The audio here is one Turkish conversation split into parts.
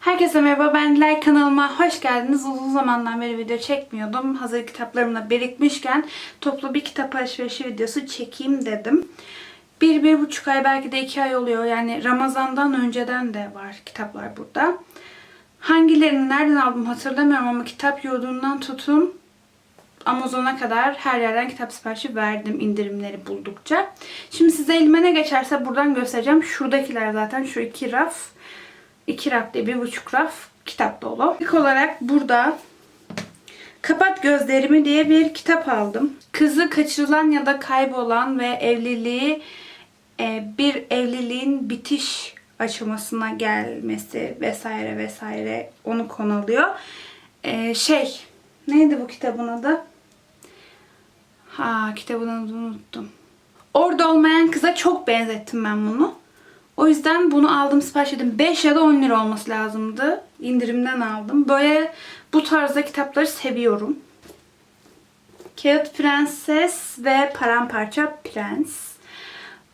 Herkese merhaba ben Dilay kanalıma hoş geldiniz. Uzun zamandan beri video çekmiyordum. Hazır kitaplarımla birikmişken toplu bir kitap alışverişi videosu çekeyim dedim. Bir, bir buçuk ay belki de iki ay oluyor. Yani Ramazan'dan önceden de var kitaplar burada. Hangilerini nereden aldım hatırlamıyorum ama kitap yurdundan tutun Amazon'a kadar her yerden kitap siparişi verdim indirimleri buldukça. Şimdi size elime ne geçerse buradan göstereceğim. Şuradakiler zaten şu iki raf. İki raf değil bir buçuk raf kitap dolu. İlk olarak burada Kapat Gözlerimi diye bir kitap aldım. Kızı kaçırılan ya da kaybolan ve evliliği e, bir evliliğin bitiş aşamasına gelmesi vesaire vesaire onu konu alıyor. E, şey neydi bu kitabın adı? Ha kitabın adını unuttum. Orada olmayan kıza çok benzettim ben bunu. O yüzden bunu aldım sipariş ettim. 5 ya da 10 lira olması lazımdı. İndirimden aldım. Böyle bu tarzda kitapları seviyorum. Kağıt Prenses ve Paramparça Prens.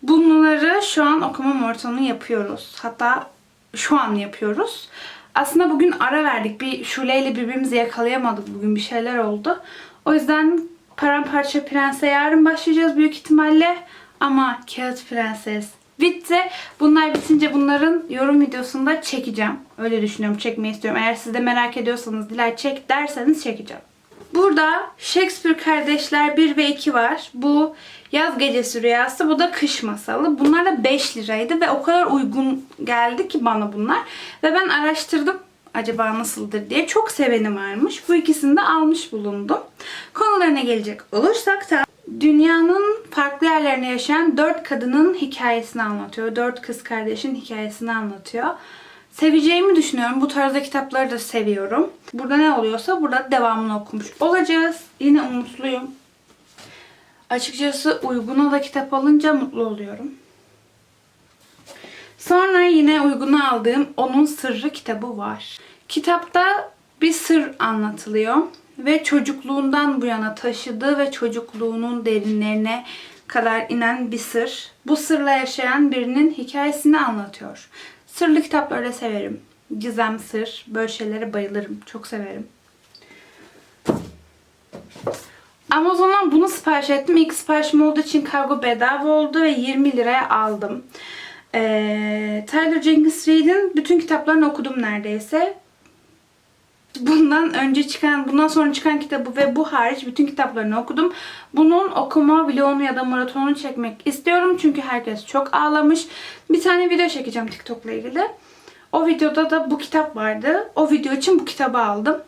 Bunları şu an okuma maratonu yapıyoruz. Hatta şu an yapıyoruz. Aslında bugün ara verdik. Bir Şule ile birbirimizi yakalayamadık. Bugün bir şeyler oldu. O yüzden Paramparça Prens'e yarın başlayacağız büyük ihtimalle. Ama Kağıt Prenses bitti. Bunlar bitince bunların yorum videosunda çekeceğim. Öyle düşünüyorum. Çekmeyi istiyorum. Eğer siz de merak ediyorsanız Dilay çek derseniz çekeceğim. Burada Shakespeare Kardeşler 1 ve 2 var. Bu Yaz Gecesi Rüyası, bu da Kış Masalı. Bunlar da 5 liraydı ve o kadar uygun geldi ki bana bunlar. Ve ben araştırdım acaba nasıldır diye. Çok seveni varmış. Bu ikisini de almış bulundum. Konularına gelecek olursak da dünyanın farklı yerlerinde yaşayan 4 kadının hikayesini anlatıyor. 4 kız kardeşin hikayesini anlatıyor. Seveceğimi düşünüyorum. Bu tarzda kitapları da seviyorum. Burada ne oluyorsa burada devamını okumuş olacağız. Yine umutluyum. Açıkçası uyguna da kitap alınca mutlu oluyorum. Sonra yine uyguna aldığım Onun Sırrı kitabı var. Kitapta bir sır anlatılıyor ve çocukluğundan bu yana taşıdığı ve çocukluğunun derinlerine kadar inen bir sır. Bu sırla yaşayan birinin hikayesini anlatıyor. Sırlı kitapları da severim. Gizem sır, böyle şeylere bayılırım. Çok severim. Amazon'dan bunu sipariş ettim. İlk siparişim olduğu için kargo bedava oldu ve 20 liraya aldım. Ee, Tyler Jenkins Reid'in bütün kitaplarını okudum neredeyse. Bundan önce çıkan, bundan sonra çıkan kitabı ve bu hariç bütün kitaplarını okudum. Bunun okuma vlogunu ya da maratonunu çekmek istiyorum. Çünkü herkes çok ağlamış. Bir tane video çekeceğim TikTok'la ilgili. O videoda da bu kitap vardı. O video için bu kitabı aldım.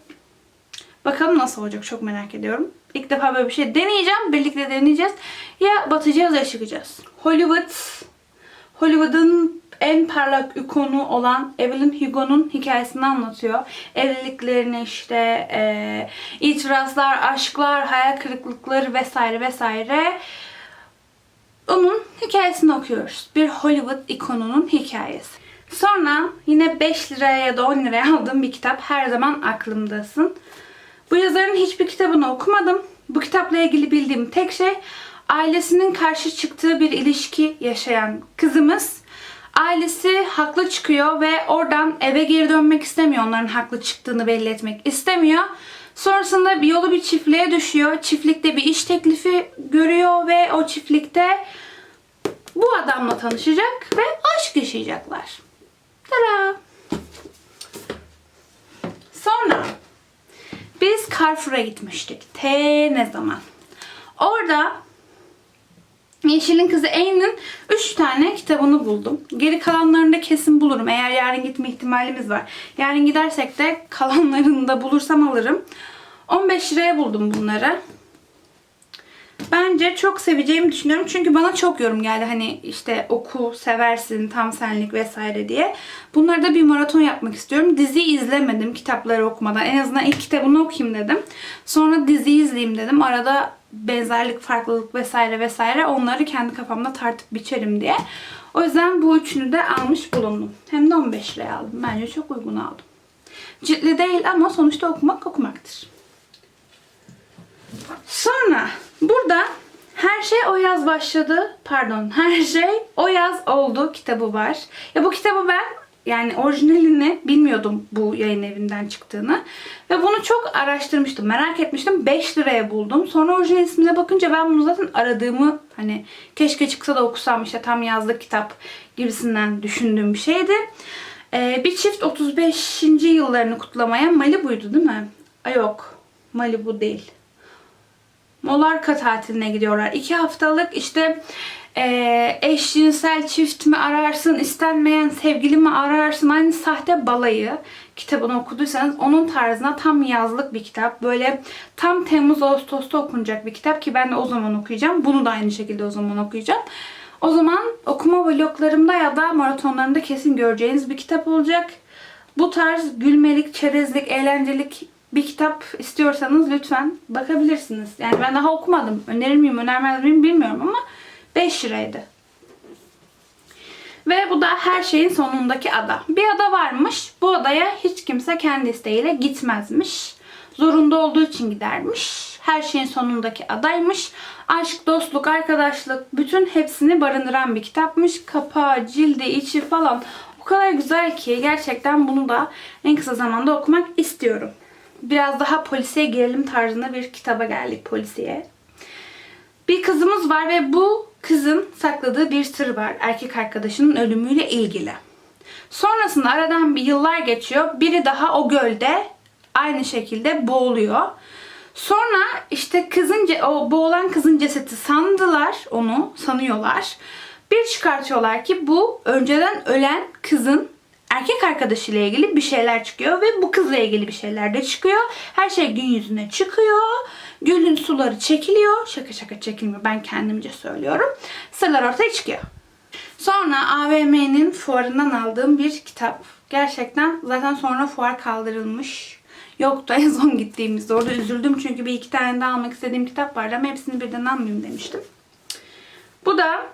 Bakalım nasıl olacak çok merak ediyorum. İlk defa böyle bir şey deneyeceğim. Birlikte deneyeceğiz. Ya batacağız ya çıkacağız. Hollywood Hollywood'un en parlak ikonu olan Evelyn Hugo'nun hikayesini anlatıyor. Evliliklerini işte e, itirazlar, aşklar, hayal kırıklıkları vesaire vesaire. Onun hikayesini okuyoruz. Bir Hollywood ikonunun hikayesi. Sonra yine 5 liraya ya da 10 liraya aldığım bir kitap her zaman aklımdasın. Bu yazarın hiçbir kitabını okumadım. Bu kitapla ilgili bildiğim tek şey ailesinin karşı çıktığı bir ilişki yaşayan kızımız ailesi haklı çıkıyor ve oradan eve geri dönmek istemiyor. Onların haklı çıktığını belli etmek istemiyor. Sonrasında bir yolu bir çiftliğe düşüyor. Çiftlikte bir iş teklifi görüyor ve o çiftlikte bu adamla tanışacak ve aşk yaşayacaklar. Tada! Sonra biz Carrefour'a gitmiştik. T ne zaman? Orada Yeşil'in kızı Anne'in 3 tane kitabını buldum. Geri kalanlarını da kesin bulurum. Eğer yarın gitme ihtimalimiz var. Yarın gidersek de kalanlarını da bulursam alırım. 15 liraya buldum bunları. Bence çok seveceğimi düşünüyorum. Çünkü bana çok yorum geldi. Hani işte oku, seversin, tam senlik vesaire diye. Bunları da bir maraton yapmak istiyorum. Dizi izlemedim kitapları okumadan. En azından ilk kitabını okuyayım dedim. Sonra dizi izleyeyim dedim. Arada benzerlik, farklılık vesaire vesaire onları kendi kafamda tartıp biçerim diye. O yüzden bu üçünü de almış bulundum. Hem de 15 liraya aldım. Bence çok uygun aldım. Ciltli değil ama sonuçta okumak okumaktır. Sonra burada her şey o yaz başladı. Pardon, her şey o yaz oldu kitabı var. Ya bu kitabı ben yani orijinalini bilmiyordum bu yayın evinden çıktığını. Ve bunu çok araştırmıştım. Merak etmiştim. 5 liraya buldum. Sonra orijinal ismine bakınca ben bunu zaten aradığımı hani keşke çıksa da okusam işte tam yazlık kitap gibisinden düşündüğüm bir şeydi. Ee, bir çift 35. yıllarını kutlamaya Malibu'ydu değil mi? Ay yok. Malibu değil. Molarka tatiline gidiyorlar. İki haftalık işte eee eşcinsel çift mi ararsın, istenmeyen sevgili mi ararsın, aynı sahte balayı kitabını okuduysanız onun tarzına tam yazlık bir kitap. Böyle tam Temmuz Ağustos'ta okunacak bir kitap ki ben de o zaman okuyacağım. Bunu da aynı şekilde o zaman okuyacağım. O zaman okuma vloglarımda ya da maratonlarımda kesin göreceğiniz bir kitap olacak. Bu tarz gülmelik, çerezlik, eğlencelik bir kitap istiyorsanız lütfen bakabilirsiniz. Yani ben daha okumadım. Önerir miyim, önermez miyim bilmiyorum ama 5 liraydı. Ve bu da her şeyin sonundaki ada. Bir ada varmış. Bu adaya hiç kimse kendi isteğiyle gitmezmiş. Zorunda olduğu için gidermiş. Her şeyin sonundaki adaymış. Aşk, dostluk, arkadaşlık bütün hepsini barındıran bir kitapmış. Kapağı, cildi, içi falan o kadar güzel ki gerçekten bunu da en kısa zamanda okumak istiyorum. Biraz daha polisiye gerilim tarzında bir kitaba geldik polisiye. Bir kızımız var ve bu kızın sakladığı bir sır var. Erkek arkadaşının ölümüyle ilgili. Sonrasında aradan bir yıllar geçiyor. Biri daha o gölde aynı şekilde boğuluyor. Sonra işte kızın o boğulan kızın cesedi sandılar onu, sanıyorlar. Bir çıkartıyorlar ki bu önceden ölen kızın erkek arkadaşıyla ilgili bir şeyler çıkıyor ve bu kızla ilgili bir şeyler de çıkıyor. Her şey gün yüzüne çıkıyor. Gölün suları çekiliyor. Şaka şaka çekilmiyor. Ben kendimce söylüyorum. Sırlar ortaya çıkıyor. Sonra AVM'nin fuarından aldığım bir kitap. Gerçekten zaten sonra fuar kaldırılmış. Yoktu en son gittiğimizde. Orada üzüldüm çünkü bir iki tane daha almak istediğim kitap vardı ama hepsini birden almayayım demiştim. Bu da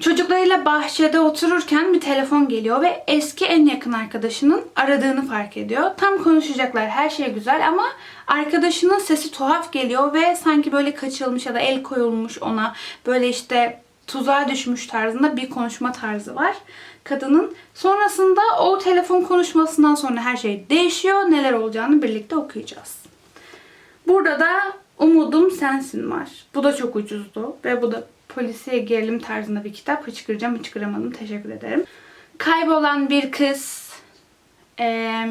Çocuklarıyla bahçede otururken bir telefon geliyor ve eski en yakın arkadaşının aradığını fark ediyor. Tam konuşacaklar, her şey güzel ama arkadaşının sesi tuhaf geliyor ve sanki böyle kaçılmış ya da el koyulmuş ona böyle işte tuzağa düşmüş tarzında bir konuşma tarzı var kadının. Sonrasında o telefon konuşmasından sonra her şey değişiyor. Neler olacağını birlikte okuyacağız. Burada da Umudum Sensin var. Bu da çok ucuzdu ve bu da polisiye gerilim tarzında bir kitap. Hıçkıracağım, hıçkıramadım. Teşekkür ederim. Kaybolan bir kız, eee,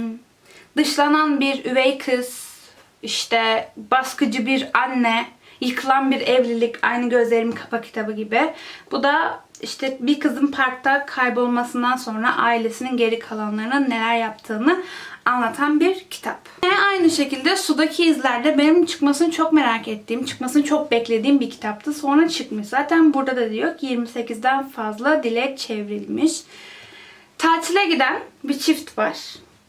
dışlanan bir üvey kız, işte baskıcı bir anne, yıkılan bir evlilik, aynı gözlerimi kapa kitabı gibi. Bu da işte bir kızın parkta kaybolmasından sonra ailesinin geri kalanlarının neler yaptığını anlatan bir kitap. Ve aynı şekilde Sudaki İzler'de benim çıkmasını çok merak ettiğim, çıkmasını çok beklediğim bir kitaptı. Sonra çıkmış. Zaten burada da diyor ki 28'den fazla dile çevrilmiş. Tatile giden bir çift var.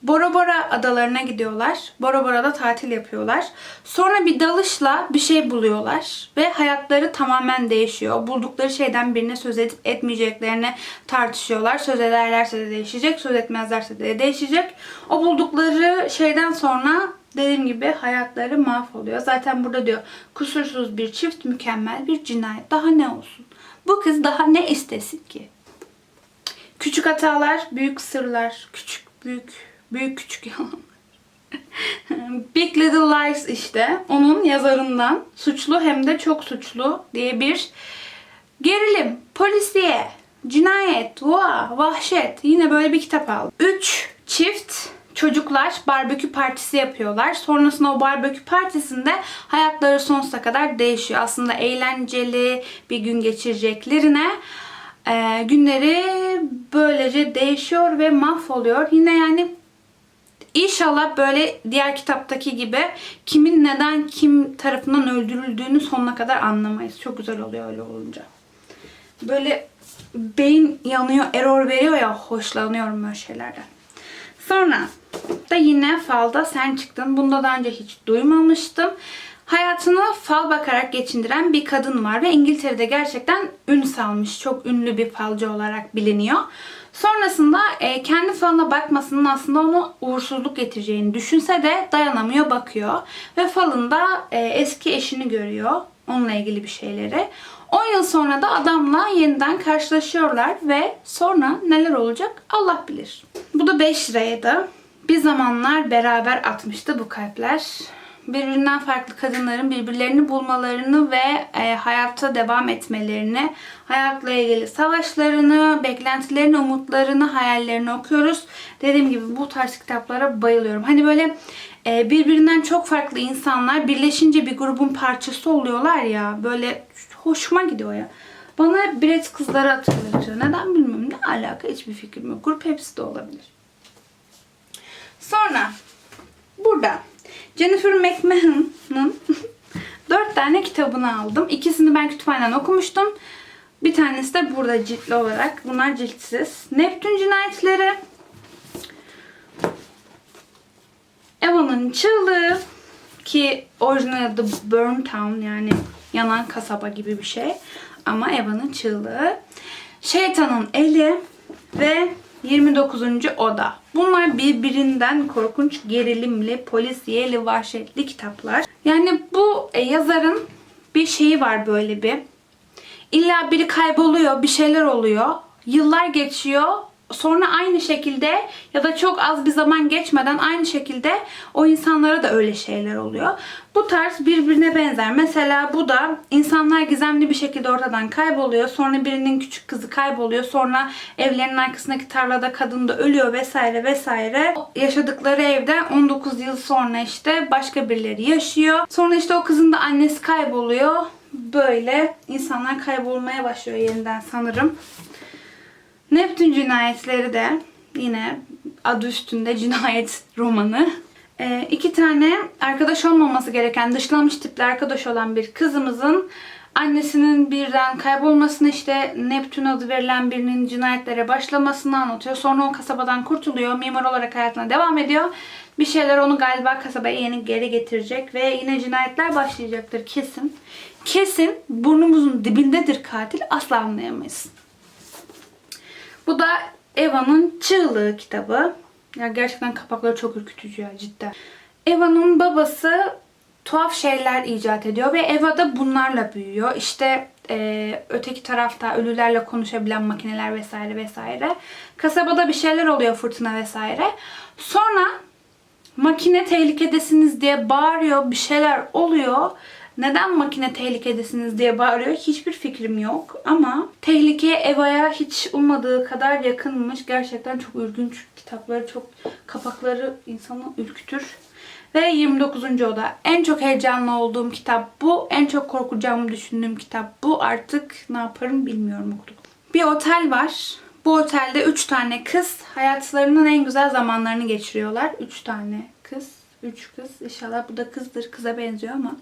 Bora Bora adalarına gidiyorlar. Bora Bora'da tatil yapıyorlar. Sonra bir dalışla bir şey buluyorlar ve hayatları tamamen değişiyor. Buldukları şeyden birine söz edip etmeyeceklerini tartışıyorlar. Söz ederlerse de değişecek, söz etmezlerse de değişecek. O buldukları şeyden sonra dediğim gibi hayatları mahvoluyor. Zaten burada diyor kusursuz bir çift, mükemmel bir cinayet. Daha ne olsun? Bu kız daha ne istesin ki? Küçük hatalar, büyük sırlar. Küçük, büyük, büyük küçük yalanlar. Big Little Lies işte. Onun yazarından Suçlu hem de Çok Suçlu diye bir gerilim, polisiye, cinayet, vah, vahşet. Yine böyle bir kitap aldım. Üç çift çocuklar barbekü partisi yapıyorlar. Sonrasında o barbekü partisinde hayatları sonsuza kadar değişiyor. Aslında eğlenceli bir gün geçireceklerine e, günleri böylece değişiyor ve mahvoluyor. Yine yani İnşallah böyle diğer kitaptaki gibi kimin neden kim tarafından öldürüldüğünü sonuna kadar anlamayız. Çok güzel oluyor öyle olunca. Böyle beyin yanıyor, error veriyor ya hoşlanıyorum böyle şeylerden. Sonra da yine falda sen çıktın. Bunda daha önce hiç duymamıştım. Hayatını fal bakarak geçindiren bir kadın var ve İngiltere'de gerçekten ün salmış. Çok ünlü bir falcı olarak biliniyor. Sonrasında e, kendi falına bakmasının aslında onu uğursuzluk getireceğini düşünse de dayanamıyor bakıyor. Ve falında e, eski eşini görüyor. Onunla ilgili bir şeyleri. 10 yıl sonra da adamla yeniden karşılaşıyorlar ve sonra neler olacak Allah bilir. Bu da 5 liraydı. Bir zamanlar beraber atmıştı bu kalpler. Birbirinden farklı kadınların birbirlerini bulmalarını ve e, hayatta devam etmelerini, hayatla ilgili savaşlarını, beklentilerini, umutlarını, hayallerini okuyoruz. Dediğim gibi bu tarz kitaplara bayılıyorum. Hani böyle e, birbirinden çok farklı insanlar birleşince bir grubun parçası oluyorlar ya. Böyle hoşuma gidiyor ya. Bana Biret kızları hatırlatıyor. Neden bilmiyorum. Ne alaka hiçbir fikrim yok. Grup hepsi de olabilir. Sonra burada Jennifer McMahon'ın dört tane kitabını aldım. İkisini ben kütüphaneden okumuştum. Bir tanesi de burada ciltli olarak. Bunlar ciltsiz. Neptün cinayetleri. Eva'nın çığlığı ki orijinal adı Burn Town yani yanan kasaba gibi bir şey. Ama Eva'nın çığlığı. Şeytanın eli ve 29. oda. Bunlar birbirinden korkunç, gerilimli, polisiyeli, vahşetli kitaplar. Yani bu e, yazarın bir şeyi var böyle bir. İlla biri kayboluyor, bir şeyler oluyor. Yıllar geçiyor. Sonra aynı şekilde ya da çok az bir zaman geçmeden aynı şekilde o insanlara da öyle şeyler oluyor. Bu tarz birbirine benzer. Mesela bu da insanlar gizemli bir şekilde ortadan kayboluyor. Sonra birinin küçük kızı kayboluyor. Sonra evlerinin arkasındaki tarlada kadın da ölüyor vesaire vesaire. Yaşadıkları evde 19 yıl sonra işte başka birileri yaşıyor. Sonra işte o kızın da annesi kayboluyor. Böyle insanlar kaybolmaya başlıyor yeniden sanırım. Neptün cinayetleri de yine adı üstünde cinayet romanı. Ee, iki tane arkadaş olmaması gereken dışlanmış tipli arkadaş olan bir kızımızın annesinin birden kaybolmasını işte Neptün adı verilen birinin cinayetlere başlamasını anlatıyor. Sonra o kasabadan kurtuluyor. Mimar olarak hayatına devam ediyor. Bir şeyler onu galiba kasabaya yeni geri getirecek ve yine cinayetler başlayacaktır kesin. Kesin burnumuzun dibindedir katil asla anlayamayız. Bu da Eva'nın Çığlığı kitabı. Ya gerçekten kapakları çok ürkütücü ya cidden. Eva'nın babası tuhaf şeyler icat ediyor ve Eva da bunlarla büyüyor. İşte e, öteki tarafta ölülerle konuşabilen makineler vesaire vesaire. Kasabada bir şeyler oluyor fırtına vesaire. Sonra makine tehlikedesiniz diye bağırıyor. Bir şeyler oluyor. Neden makine tehlikedesiniz diye bağırıyor hiçbir fikrim yok. Ama tehlike Eva'ya hiç ummadığı kadar yakınmış. Gerçekten çok ürkünç kitapları, çok kapakları insanı ürkütür. Ve 29. oda. En çok heyecanlı olduğum kitap bu. En çok korkacağımı düşündüğüm kitap bu. Artık ne yaparım bilmiyorum okuduk. Bir otel var. Bu otelde 3 tane kız hayatlarının en güzel zamanlarını geçiriyorlar. 3 tane kız. 3 kız. İnşallah bu da kızdır. Kıza benziyor ama.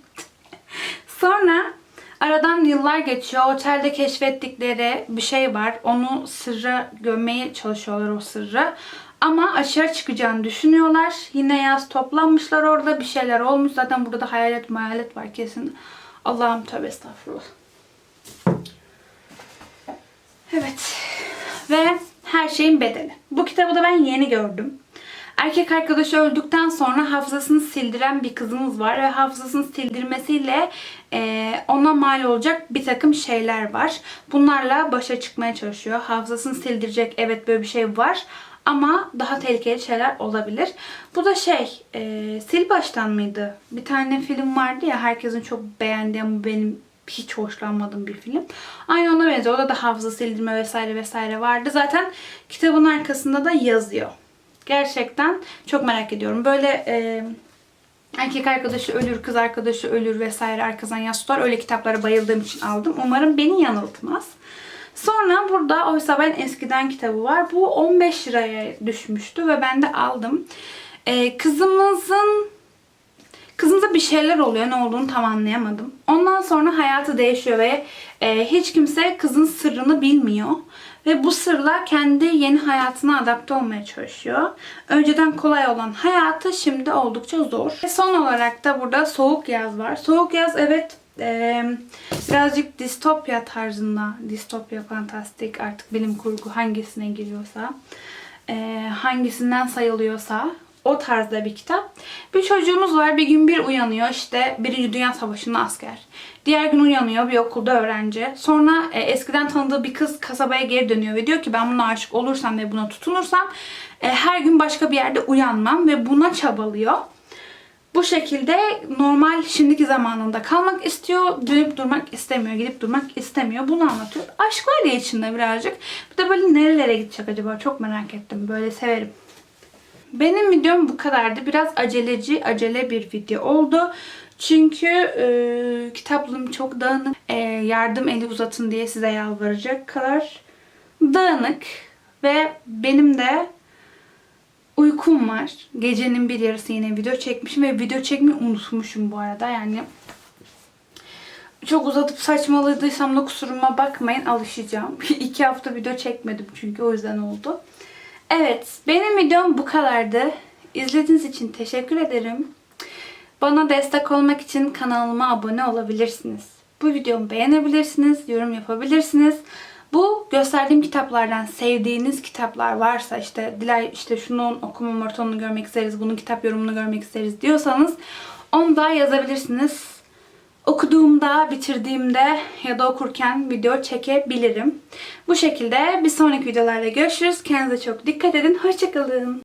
Sonra aradan yıllar geçiyor. Otelde keşfettikleri bir şey var. Onu sırra gömmeye çalışıyorlar o sırrı. Ama aşağı çıkacağını düşünüyorlar. Yine yaz toplanmışlar orada. Bir şeyler olmuş. Zaten burada da hayalet mayalet var kesin. Allah'ım tövbe estağfurullah. Evet. Ve her şeyin bedeli. Bu kitabı da ben yeni gördüm. Erkek arkadaşı öldükten sonra hafızasını sildiren bir kızımız var ve hafızasını sildirmesiyle e, ona mal olacak bir takım şeyler var. Bunlarla başa çıkmaya çalışıyor. Hafızasını sildirecek evet böyle bir şey var ama daha tehlikeli şeyler olabilir. Bu da şey, e, sil baştan mıydı? Bir tane film vardı ya herkesin çok beğendiği ama benim hiç hoşlanmadığım bir film. Aynı ona benziyor. Orada da hafıza sildirme vesaire vesaire vardı. Zaten kitabın arkasında da yazıyor. Gerçekten çok merak ediyorum. Böyle e, erkek arkadaşı ölür, kız arkadaşı ölür vesaire arkasından yaz tutar. Öyle kitaplara bayıldığım için aldım. Umarım beni yanıltmaz. Sonra burada oysa ben eskiden kitabı var. Bu 15 liraya düşmüştü ve ben de aldım. E, kızımızın Kızımıza bir şeyler oluyor. Ne olduğunu tam anlayamadım. Ondan sonra hayatı değişiyor ve e, hiç kimse kızın sırrını bilmiyor. Ve bu sırla kendi yeni hayatına adapte olmaya çalışıyor. Önceden kolay olan hayatı şimdi oldukça zor. Ve son olarak da burada Soğuk Yaz var. Soğuk Yaz evet e, birazcık distopya tarzında. Distopya, fantastik artık bilim kurgu hangisine giriyorsa. E, hangisinden sayılıyorsa O tarzda bir kitap. Bir çocuğumuz var bir gün bir uyanıyor işte Birinci Dünya Savaşı'nda asker. Diğer gün uyanıyor bir okulda öğrenci. Sonra e, eskiden tanıdığı bir kız kasabaya geri dönüyor ve diyor ki ben buna aşık olursam ve buna tutunursam e, her gün başka bir yerde uyanmam ve buna çabalıyor. Bu şekilde normal şimdiki zamanında kalmak istiyor. Dönüp durmak istemiyor. Gidip durmak istemiyor. Bunu anlatıyor. Aşk var ya içinde birazcık. Bir de böyle nerelere gidecek acaba? Çok merak ettim. Böyle severim. Benim videom bu kadardı. Biraz aceleci, acele bir video oldu. Çünkü e, kitaplığım çok dağınık. E, yardım eli uzatın diye size yalvaracak kadar dağınık. Ve benim de uykum var. Gecenin bir yarısı yine video çekmişim ve video çekmeyi unutmuşum bu arada. Yani çok uzatıp saçmaladıysam da kusuruma bakmayın alışacağım. İki hafta video çekmedim çünkü o yüzden oldu. Evet benim videom bu kadardı. İzlediğiniz için teşekkür ederim. Bana destek olmak için kanalıma abone olabilirsiniz. Bu videomu beğenebilirsiniz, yorum yapabilirsiniz. Bu gösterdiğim kitaplardan sevdiğiniz kitaplar varsa işte Dilay işte şunun okuma maratonunu görmek isteriz, bunun kitap yorumunu görmek isteriz diyorsanız onu da yazabilirsiniz. Okuduğumda, bitirdiğimde ya da okurken video çekebilirim. Bu şekilde bir sonraki videolarda görüşürüz. Kendinize çok dikkat edin. Hoşçakalın.